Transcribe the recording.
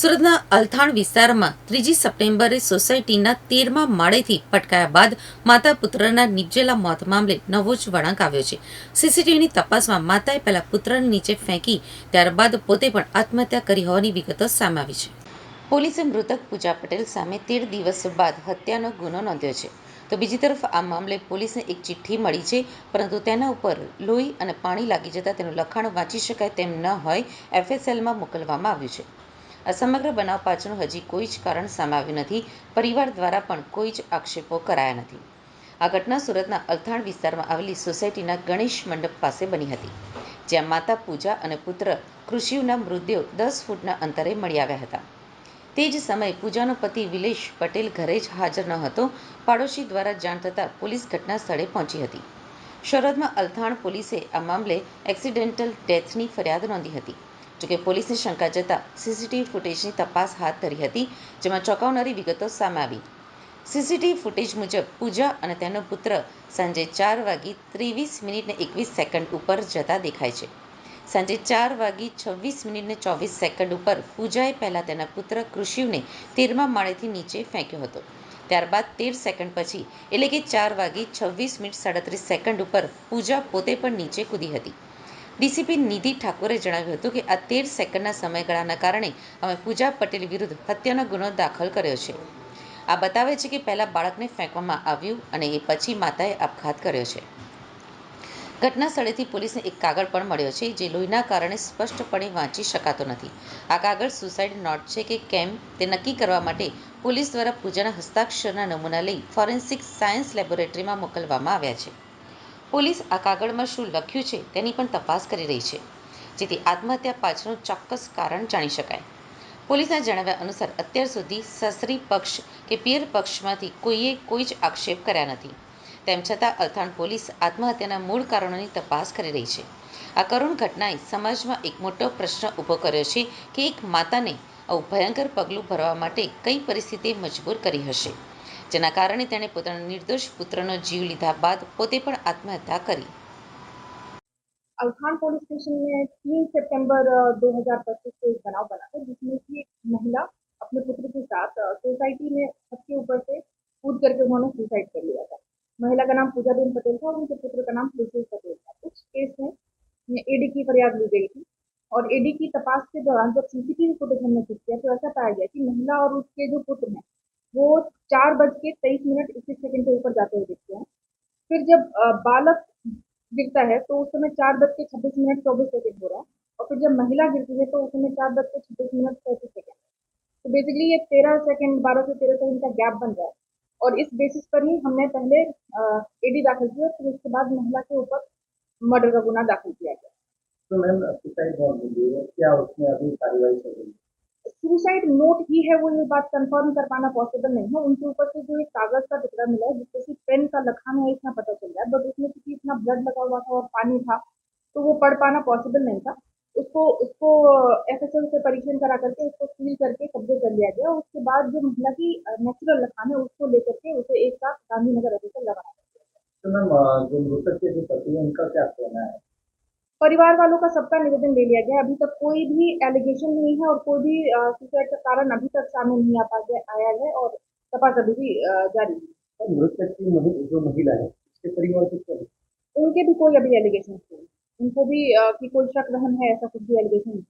સુરતના અલથાણ વિસ્તારમાં ત્રીજી સપ્ટેમ્બરે સોસાયટીના તેરમા માળેથી પટકાયા બાદ માતા પુત્રના નીપજેલા મોત મામલે નવો જ વળાંક આવ્યો છે. સીસીટીવીની તપાસમાં માતાએ પહેલા પુત્રને નીચે ફેંકી, ત્યારબાદ પોતે પણ આત્મહત્યા કરી હોવાની વિગતો સામે આવી છે. પોલીસે મૃતક પૂજા પટેલ સામે તેર દિવસ બાદ હત્યાનો ગુનો નોંધ્યો છે. તો બીજી તરફ આ મામલે પોલીસને એક ચિઠ્ઠી મળી છે, પરંતુ તેના ઉપર લોહી અને પાણી લાગી જતાં તેનું લખાણ વાંચી શકાય તેમ ન હોય, એફએસએલમાં મોકલવામાં આવ્યું છે. આ સમગ્ર બનાવ પાછળનું હજી કોઈ જ કારણ સામે આવ્યું નથી. પરિવાર દ્વારા પણ કોઈ જ આક્ષેપો કરાયા નથી. આ ઘટના સુરતના અલથાણ વિસ્તારમાં આવેલી સોસાયટીના ગણેશ મંડપ પાસે બની હતી, જ્યાં માતા પૂજા અને પુત્ર કૃષિવના મૃતદેહ દસ ફૂટના અંતરે મળી આવ્યા હતા. તે જ સમયે પૂજાનો પતિ વિલેશ પટેલ ઘરે જ હાજર ન હતો. પાડોશી દ્વારા જાણ થતાં પોલીસ ઘટના સ્થળે પહોંચી હતી. શરદમાં અલથાણ પોલીસે આ મામલે એક્સિડેન્ટલ ડેથની ફરિયાદ નોંધી હતી. જોકે પોલીસને શંકા જતાં સીસીટીવી ફૂટેજની તપાસ હાથ ધરી હતી, જેમાં ચોંકાવનારી વિગતો સામે આવી. સીસીટીવી ફૂટેજ મુજબ પૂજા અને તેનો પુત્ર સાંજે ચાર વાગી ત્રેવીસ મિનિટને એકવીસ સેકન્ડ ઉપર જતા દેખાય છે. સાંજે ચાર વાગી છવ્વીસ મિનિટને ચોવીસ સેકન્ડ ઉપર પૂજાએ પહેલાં તેના પુત્ર કૃષિવને તેરમા માળેથી નીચે ફેંક્યો હતો. ત્યારબાદ તેર સેકન્ડ પછી, એટલે કે ચાર વાગી છવ્વીસ મિનિટ સાડત્રીસ સેકન્ડ ઉપર પૂજા પોતે પણ નીચે કૂદી હતી. ડીસીપી નિધિ ઠાકોરે જણાવ્યું હતું કે આ તેર સેકન્ડના સમયગાળાના કારણે અમે પૂજા પટેલ વિરુદ્ધ હત્યાનો ગુનો દાખલ કર્યો છે. આ બતાવે છે કે પહેલાં બાળકને ફેંકવામાં આવ્યું અને એ પછી માતાએ આપઘાત કર્યો છે. ઘટના સ્થળેથી પોલીસને એક કાગળ પણ મળ્યો છે જે લોહીના કારણે સ્પષ્ટપણે વાંચી શકાતો નથી. આ કાગળ સુસાઇડ નોટ છે કે કેમ તે નક્કી કરવા માટે પોલીસ દ્વારા પૂજાના હસ્તાક્ષરના નમૂના લઈ ફોરેન્સિક સાયન્સ લેબોરેટરીમાં મોકલવામાં આવ્યા છે. પોલીસ આ કાગળમાં શું લખ્યું છે તેની પણ તપાસ કરી રહી છે, જેથી આત્મહત્યા પાછળનું ચોક્કસ કારણ જાણી શકાય. પોલીસના જણાવ્યા અનુસાર, અત્યાર સુધી સસરી પક્ષ કે પિયર પક્ષમાંથી કોઈએ કોઈ જ આક્ષેપ કર્યા નથી. તેમ છતાં અલથાણ પોલીસ આત્મહત્યાના મૂળ કારણોની તપાસ કરી રહી છે. આ કરુણ ઘટનાએ સમાજમાં એક મોટો પ્રશ્ન ઊભો કર્યો છે કે એક માતાને આવું ભયંકર પગલું ભરવા માટે કઈ પરિસ્થિતિએ મજબૂર કરી હશે. જેના કારણે તેણે પોતાના નિર્દોષ પુત્રનો જીવ લીધા બાદ પોતે પણ आत्महत्या કરી अल्थान पुलिस स्टेशन में तीन सितंबर दो हजार पच्चीस को एक बनाव बना था जिसमें कि एक महिला अपने पुत्र के साथ अ, सोसाइटी में छत के ऊपर से कूद करके उन्होंने सुसाइड कर लिया था महिला का नाम पूजाबेन पटेल था और उनके पुत्र का नाम सुशील पटेल था उस केस में एडी की फरियाद ली गई थी और एडी की तपास के दौरान जब सीसीटीवी फुटेज हमने चेक किया तो ऐसा पाया गया कि महिला और उसके जो पुत्र हैं वो चार बज के तेईस मिनट इक्कीस सेकंड के ऊपर जाते हुए दिखते हैं। फिर जब बालक गिरता है तो उस समय चार बज के छब्बीस मिनट चौबीस सेकंड हो रहा है और फिर जब महिला गिरती है तो उस समय चार बज के छब्बीस मिनट पैंतीस सेकंड। तो बेसिकली ये तेरह सेकंड, बारह से तेरह सेकंड का गैप बन रहा है और इस बेसिस पर ही हमने पहले एडी दाखिल किया फिर उसके बाद महिला के ऊपर मर्डर का गुना दाखिल किया गया। तो मैम क्या उसमें अभी कार्रवाई चल रही है? सुसाइड नोट ही है वो, ये बात कंफर्म कर पाना पॉसिबल नहीं है। उनके ऊपर से जो एक कागज़ का टुकड़ा मिला है, जिससे कि पेन का लखान है, इतना पता चल रहा है। बट उसमें क्योंकि इतना ब्लड लगा हुआ था और पानी था तो वो पढ़ पाना पॉसिबल नहीं था। उसको उसको एफ़ से परीक्षण करा करके, उसको सील करके कब्जे कर लिया गया। उसके बाद जो महिला की नेचुरल लखान है, उसको लेकर के उसे एक साथ गांधीनगर एफ़ लगाना तो मैम जो मृतक के जो पति है, उनका क्या कहना है? परिवार वालों का सबका निवेदन ले लिया गया है। अभी तक कोई भी एलिगेशन नहीं है और कोई भी सुसाइड का कारण अभी तक सामने नहीं आ पा आया है और तपास अभी भी जारी है। मृतक की जो महिला है उसके परिवार को क्या? उनके भी कोई अभी एलिगेशन नहीं उनको भी की कि कोई शक रहन है ऐसा कुछ भी एलिगेशन नहीं